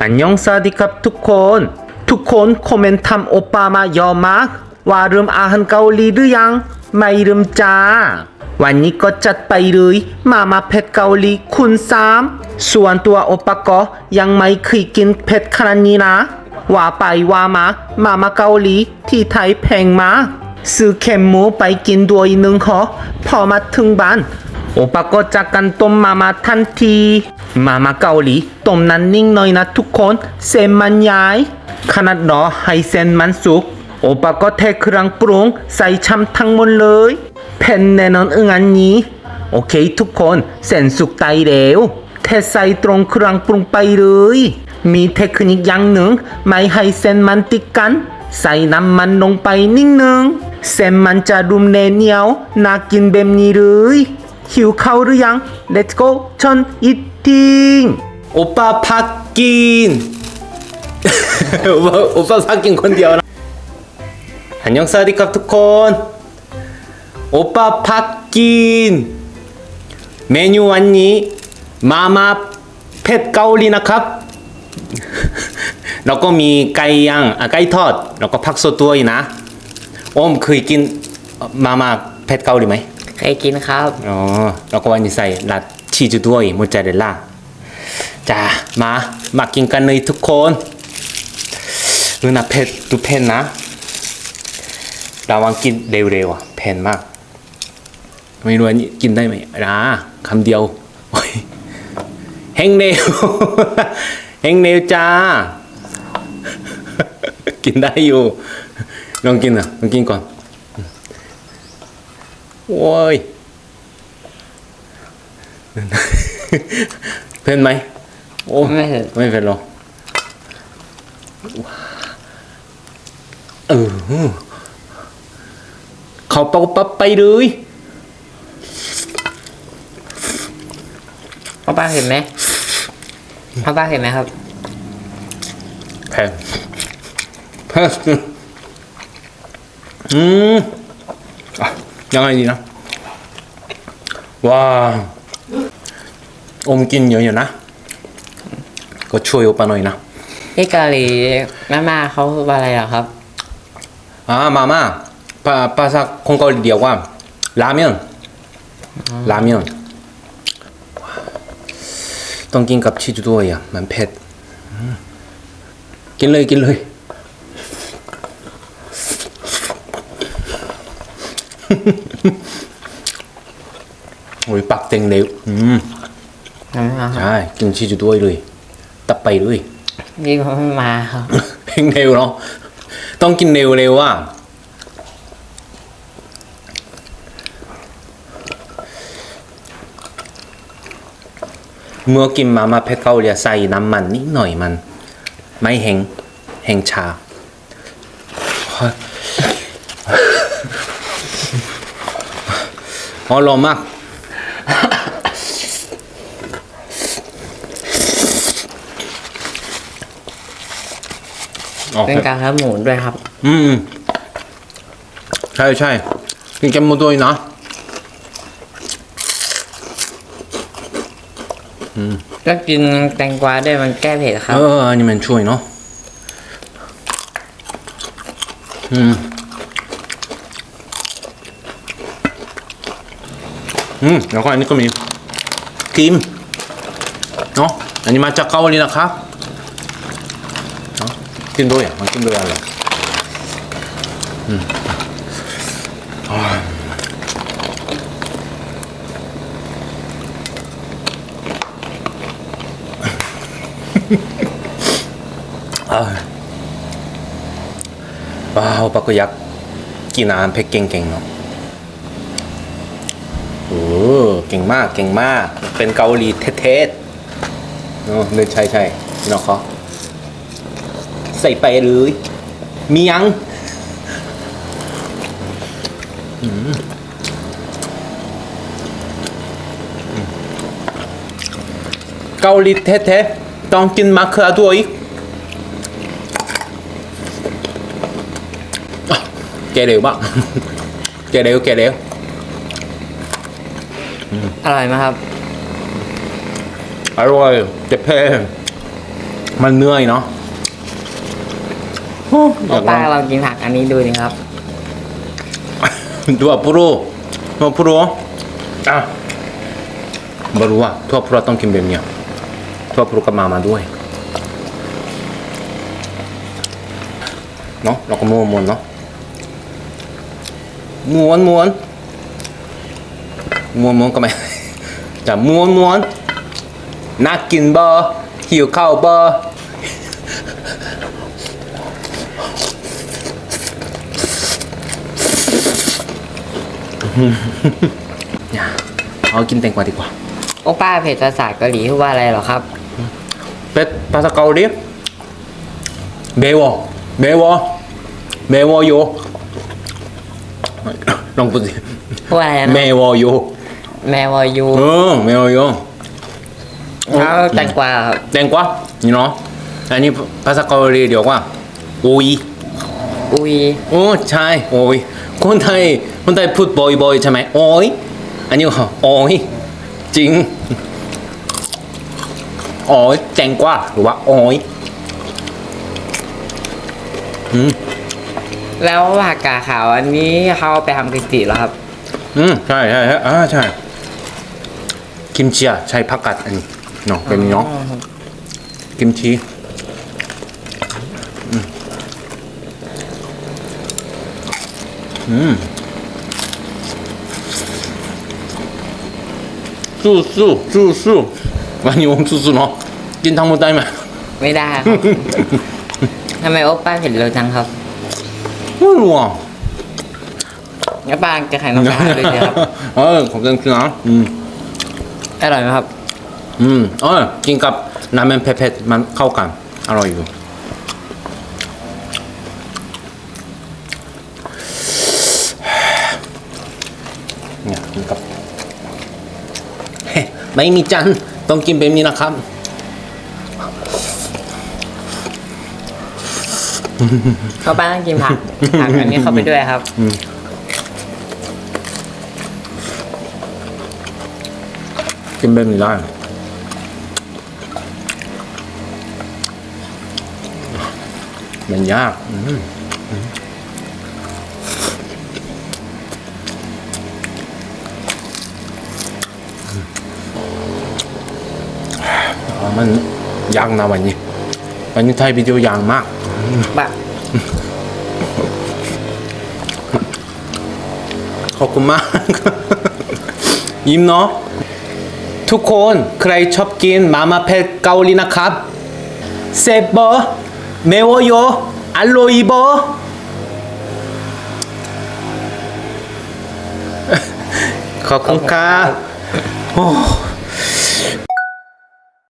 อันยองสวัสดีครับทุกคน ทุกคนคอมเมนต์ทำโอปามเยอะมาว่าเริ่มอาหารเกาหลีหรือยัง ไม่ริ่มจ้า วันนี้ก็จัดไปเลยมามาเผ็ดเกาหลีคุณสามส่วนตัวอปาก็ยังไม่เคยกินเผ็ดขนาดนี้นะ ว่าไปว่ามา มามาเกาหลีที่ไทยแพงมากซื้อเค็มหมูไปกินด้วยหนึ่งขอพอมาถึงบ้านอปาก็จะกันต้มมามาทันที มามาเกาหลีต้มนั้นนิ่งหน่อยนะทุกคน เส้นมันใหญ่ขนาดรอให้เส้นมันสุก โอปะก็เทเครื่องปรุงใส่ชำทั้งหมดเลยแผ่นแน่นอนอึงอันนี้ โอเคทุกคนเส้นสุกไตแล้วเทใส่ตรงเครื่องปรุงไปเลย มีเทคนิคอย่างหนึ่ง ไม่ให้เส้นมันติดกัน ใส่น้ำมันลงไปนิดนึงเส้นมันจะรุมเนเหนียวน่ากินแบบนี้เลยหิวข้าวหรือยัง Let's go ชนอีติ้ งโอป้าพักกิน โอป้าโอป้าพักกินคนเดียวนะ 안녕 사디캅 투콘 오빠 팟긴 메뉴 왔니 마마 펫 가올리 나캅 แล้วก็มีไก่ย่างอ่ะไก่ทอด แล้วก็ผักสดด้วยนะโอมเคยกินมามาเผ็ดเกาหลีไหม เคยกินครับ อ๋อ แล้วก็วันนี้ใส่ลัด ชีสด้วยมอสซาเรลล่าจ้ามามากินกันเลยทุกคนดูนะเผ็ดดูเผ็ดนะระวังกินเร็วๆอะเผ็ดมาก ไม่รู้อันนี้กินได้ไหมนะคำเดียวโอ้ยแห้งเร็วแห้งเร็วจ้า กินได้อยู่ ลองกินอะลองกินก่อนโอ้ย เผ็ดไหมโอ้ไม่เผ็ดไม่เผ็ดหรอกเออเขาเปาปั๊บไปเลยพ่อป้าเห็นไหมพ่อป้าเห็นไหมครับแพงแพงอืมอะยังไงดีนะว้า อมกินเยอะอยู่นะ ก็ช่วยโอปาหน่อยนะที่เกาหลีมาม่าเขาว่าอะไรเหรอครับ อ่ามาม่าภาภาษาของเกาหลีเดียวว่าราเมนราเมนต้องกินกับชีสด้วยอะมันเผ็ดอืมกินเลยกินเลย โอ้ยปักเต็งเร็วอืม มาม่าครับใช่กินชีสด้วยเลยตับไปเลยนี่เขาไม่มาครับเพลงเร็วเนาะต้องกินเร็วเร็วอะเมื่อกินมาม่าเผ็ดเกาหลีใส่น้ำมันนิดหน่อยมัน ไม่แห้งแห้งชาอ๋อร้อนมาก อ๋อเป็นการทำหมูด้วยครับ อืมใช่ใช่กินแกมโมด้วยนะก็กินแตงกวาด้วยมันแก้เผ็ดครับ เอออันนี้มันช่วยเนาะอืมอืมแล้วก็อันนี้ก็มีครีมเนาะอันนี้มาจากเกาหลีนะครับเนาะกินด้วยอะมันกินด้วยอะไรอืมอ่าอ่าว้าวปากกยักษ์กินอาหารเผ็ดเก่งๆเนาะโอ้เก่งมากเก่งมาก เป็นเกาหลีเท่ๆเนาะเดินใช่ใช่เนาะเขา ใส่ไปเลยมียังอืมเกาหลีเท่ๆต้องกินมะเขือด้วยอะแกเร็วมากแกเร็วแกเร็วอร่อยไหมครับ อร่อยแต่แพงมันเหนื่อยเนาะโอ้อยากลป้าองลองกินผักอันนี้ดูดิครับ ดูอัปโรดูอัปโรอะบรู้ว่าทั่วพรต้องกินแบบเนี้ยทั่วพรกับมามาด้วย เนาะเราก็ม้วนม้วนๆเนาะม้วนม้วนม้วนม้วนก็ไม่ จะม้วนม้วนน่ากินเบอร์หิวข้าวเบอ ร์อย่าเอากินแตงกวาดีกว่าโอป้าเผ็ดภาษาเกาหลีพูดว่าอะไรเหรอครับ เป็ดภาษาเกาหลีเบวอเบวอเบวอโยลองพูดสิพูดว่าอะไรเมนะวอโยแมวายูเออเมวอโยแล้วแตงกวาครับแตงกวานี่เนาะอันนี้ภาษาเกาหลีเรียกว่าโอยอุย โอ้ใช่โอยคนไทย คนไทยพูดบ่อยๆใช่ไหมโอยอันนี้ก็โอยจริงโอยแตงกวาหรือว่าโอยแล้วผักกาดขาวอันนี้เขาเอาไปทำกิมจิแล้วครับ อืมใช่ใช่ใช่อ่าใช่กิมจิอะใช่ผักกาดอันนี้เนาะเป็นเนาะกิมจิอืมอืม สู้สู้สู้สู้วันนี้ผมสู้สู้เนาะกินทั้งหมดได้ไหม ไม่ได้ครับ ทำไมโอป้าเผ็ดเร็วจังครับไม่รู้อะงั้นป้าจะแข่งน้ำตาเลยสิครับ เออขอบคุณนะอืมอร่อยไหมครับ อืมเออกินกับน้ำมันเผ็ดๆมันเข้ากัน อร่อยอยู่เนี่ยกินกับเฮ้ ไม่มีจานต้องกินแบบนี้นะครับ เขาป้าต้องกินผักผักอันนี้เข้าไปด้วยครับ กินแบบนี้ได้มันยาก อืม มอ๋อมันยากนะวันนี้ วันนี้ไทยวิดีโอยากมากบะขอบคุณมาก ยิ้มเนาะทุกคนใครชอบกินมาม่าเผ็ดเกาหลีนะครับเซฟบอเมวโยอร่อยบอขอบคุณครับโอ้